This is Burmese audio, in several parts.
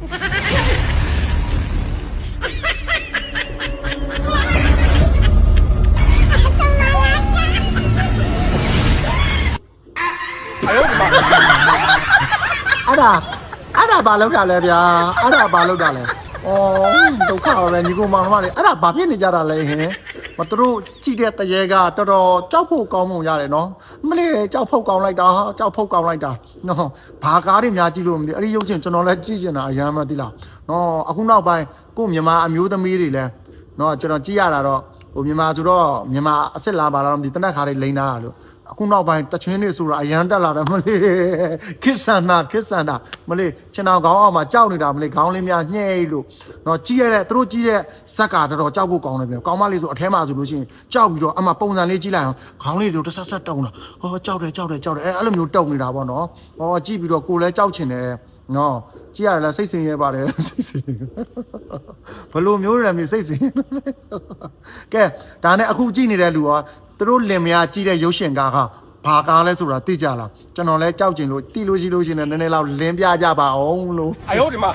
အဲ့ဒါအဲ့ဒါဘာလောက်တာလဲဗျာအဲ့ဒါဘာလောက်တာလဲဩဒုက္ခပါပဲညီကိုမောင်နှမတွေအဲ့ဒါဘာဖြစ်နေကြတာလဲဟင် မသူတို့ကြည့်တဲ့တရေကတော်တော်ကြောက်ဖို့ကောင်းမှုရတယ်နော်မလေးကြောက်ဖို့ကောင်းလိုက်တာကြောက်ဖို့ကောင်းလိုက်တာနော်ဘာကားတွေများကြည့်လို့မသိအဲ့ဒီရုပ်ချင်းကျွန်တော်လည်းကြည့်နေတာအရမ်းမသိလားနော်အခုနောက်ပိုင်းကို့မြန်မာအမျိုးသမီးတွေလည်းနော်ကျွန်တော်ကြည့်ရတာတော့ဟိုမြန်မာဆိုတော့မြန်မာအစ်စ်လာပါလားမသိတနက်ခါလေးလိန်တာလို့ အခုနောက်ပိုင်းတချင်းတွေဆိုတာအရန်တက်လာတယ်မလေးခစ်ဆန္ဒခစ်ဆန္ဒမလေးချင်တော်ခေါင်းအောင်မှာကြောက်နေတာမလေးခေါင်းလေးများညှဲလို့တော့ကြီးရတဲ့သူတို့ကြီးတဲ့ဇက်ကတော်တော်ကြောက်ဖို့ကောင်းတယ်ပြန်ကောင်းမလေးဆိုအထဲမှာဆိုလို့ရှိရင်ကြောက်ပြီးတော့အမှပုံစံလေးကြီးလိုက်အောင်ခေါင်းလေးတို့တစ်ဆက်ဆက်တုံးလာဟောကြောက်တယ်ကြောက်တယ်ကြောက်တယ်အဲအဲ့လိုမျိုးတုံနေတာပေါ့နော်ဟောကြည့်ပြီးတော့ကိုယ်လည်းကြောက်ချင်တယ်နော်ကြည့်ရတယ်လားစိတ်ဆင်ရဲပါတယ်စိတ်ဆင်ရဲဘလို့မျိုးတွေလဲမျိုးစိတ်ဆင်ရဲကဲဒါနဲ့အခုကြည့်နေတဲ့လူက သူတို့လင်မယားကြည့်တဲ့ရုပ်ရှင်ကားကဘာကားလဲဆိုတာသိကြလားကျွန်တော်လဲကြောက်ကျင်လို့တီးလို့ရှိလို့ရှင်လည်းနည်းနည်းလောက်လင်းပြကြပါအောင်လို့အယောဒီမှာ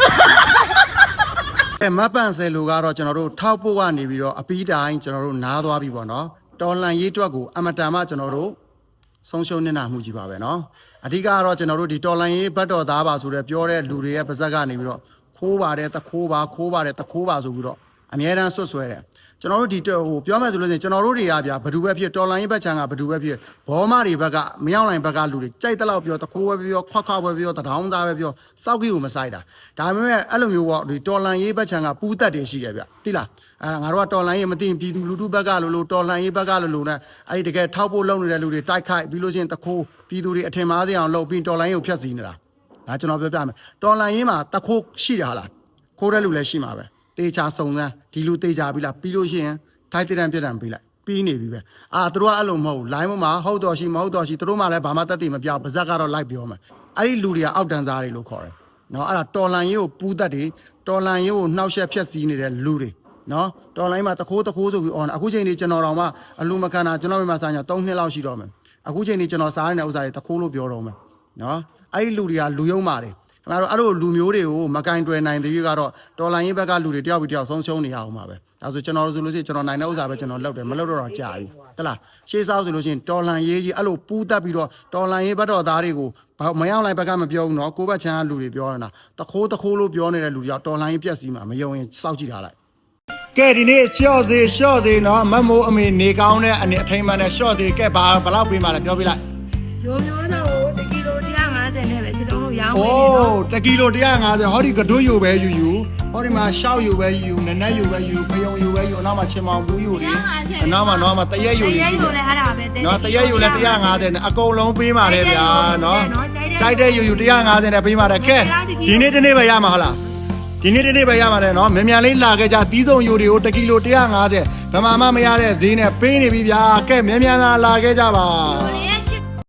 အဲမပန်ဆယ်လူကတော့ကျွန်တော်တို့ထောက်ဖို့ကနေပြီးတော့အပီးတိုင်းကျွန်တော်တို့နားသွားပြီပေါ့နော်တော်လန်ရေးအတွက်ကိုအမတန်မှကျွန်တော်တို့ဆုံးရှုံးနေတာမှုကြီးပါပဲနော်အဓိကကတော့ကျွန်တော်တို့ဒီတော်လန်ရေးဘတ်တော်သားပါဆိုတဲ့ပြောတဲ့လူတွေရဲ့ပါဇက်ကနေပြီးတော့ခိုးပါတယ်တခိုးပါခိုးပါတယ်တခိုးပါဆိုပြီးတော့ အများတန်းဆွတ်ဆွဲတယ်ကျွန်တော်တို့ဒီဟိုပြောမယ်ဆိုလို့ရှိရင်ကျွန်တော်တို့တွေကဗျာဘယ်သူပဲဖြစ်တော်လန်ရေးဘက်ချမ်းကဘယ်သူပဲဖြစ်ဘောမတွေဘက်ကမရောက်နိုင်ဘက်ကလူတွေကြိုက်တဲ့လောက်ပြောတခိုးပဲပြောခွက်ခွက်ပဲပြောတထောင်းသားပဲပြောစောက်ကြီးကိုမဆိုင်တာဒါပေမဲ့အဲ့လိုမျိုးပေါ့ဒီတော်လန်ရေးဘက်ချမ်းကပူးသက်တွေရှိတယ်ဗျတိလားအဲငါတို့ကတော်လန်ရေးမသိရင်ပြည်သူလူထုဘက်ကလို့လို့တော်လန်ရေးဘက်ကလို့လို့နဲ့အဲ့ဒီတကယ်ထောက်ဖို့လုပ်နေတဲ့လူတွေတိုက်ခိုက်ပြီးလို့ရှိရင်တခိုးပြည်သူတွေအထင်မှားစရာအောင်လုပ်ပြီးတော်လန်ရေးကိုဖျက်ဆီးနေတာဒါကျွန်တော်ပြောပြမယ်တော်လန်ရေးမှာတခိုးရှိတယ်ဟာလားခိုးတဲ့လူလည်းရှိမှာပဲ တေချာစုံစမ်းဒီလူတေချာပြီလားပြီးလို့ရှိရင်ထိုက်တဲ့တန်ပြတန်ပြီးလိုက်ပြီးနေပြီပဲအာသူတို့ကအဲ့လိုမဟုတ်ဘူး line မှာဟုတ်တော်ရှိမဟုတ်တော်ရှိသူတို့မှလည်းဘာမှတက်တည်မပြောပါဇက်ကတော့ live ပြောမယ်အဲ့ဒီလူတွေကအောက်တန်းစားတွေလို့ခေါ်တယ်နော်အဲ့ဒါတော်လန်ရေးကိုပူးသက်တွေတော်လန်ရေးကိုနှောက်ယှက်ဖျက်ဆီးနေတဲ့လူတွေနော်တော်လိုင်းမှာတခိုးတခိုးဆိုပြီးအော်အခုချိန်นี้ကျွန်တော်တော်မှအလူမခံတာကျွန်တော်မိမဆိုင်ညာ3နှစ်လောက်ရှိတော့မယ်အခုချိန်นี้ကျွန်တော်စားနေတဲ့ဥစ္စာတွေတခိုးလို့ပြောတော့မယ်နော်အဲ့ဒီလူတွေကလူယုံပါတယ် ခင်ဗျားတို့အဲ့လိုလူမျိုးတွေကိုမကင်တွယ်နိုင်သေးဘူးကတော့တော်လိုင်းရေးဘက်ကလူတွေတယောက်ပြီးတယောက်ဆုံးရှုံးနေရအောင်ပါပဲဒါဆိုကျွန်တော်တို့ဆိုလို့ရှိရင်ကျွန်တော်နိုင်တဲ့ဥစ္စာပဲကျွန်တော်လုပ်တယ်မလုပ်တော့တော့ကြာပြီတလားရှေးစားဆိုလို့ရှိရင်တော်လန်ရေးကြီးအဲ့လိုပူးတက်ပြီးတော့တော်လန်ရေးဘက်တော်သားတွေကိုဘာမရောက်လိုက်ဘက်ကမပြောဘူးနော်ကိုယ့်ဘက်ချမ်းကလူတွေပြောနေတာတခိုးတခိုးလို့ပြောနေတဲ့လူတွေကတော်လန်ရေးပြက်စီမှာမယုံရင်စောက်ကြည့်တာလိုက်ကဲဒီနေ့ရှော့စေရှော့စေနော်မမိုးအမေနေကောင်းတဲ့အနေအထိမ်းမှန်နဲ့ရှော့စေကဲဘာဘယ်လောက်ပေးမှလဲပြောပြလိုက်ရိုးမျိုးတော့တကီလို150နဲ့ပဲကျွန်တော်တို့ ရောင်းအိပေးနေတော့ုးတကီလို150ဟောဒီကတွန်းယူပဲယူယူဟောဒီမှာရှောက်ယူပဲယူနက်နက်ယူပဲယူဖယုံယူပဲယူနောက်မှာချင်မောင်ဘူးယူတွေနောက်မှာနောက်မှာတရက်ယူတွေရဲရှိယူတယ် လဲအဲ့ဒါပဲနော်တရက်ယူလဲ150နဲ့အကုန်လုံးပေးပါတယ်ဗျာနော်ကြိုက်တဲ့ယူယူ150နဲ့ပေးပါတယ်ကဲဒီနေ့တနေ့ပဲရမှာဟုတ်လားဒီနေ့တနေ့ပဲရပါတယ်နော်မြန်မြန်လေးလာခဲ့ကြတီးဆုံးယူတွေကိုတကီလို150ဗမာမမရတဲ့ဈေးနဲ့ပေးနေပြီဗျာကဲမြန်မြန်လာလာခဲ့ကြပါ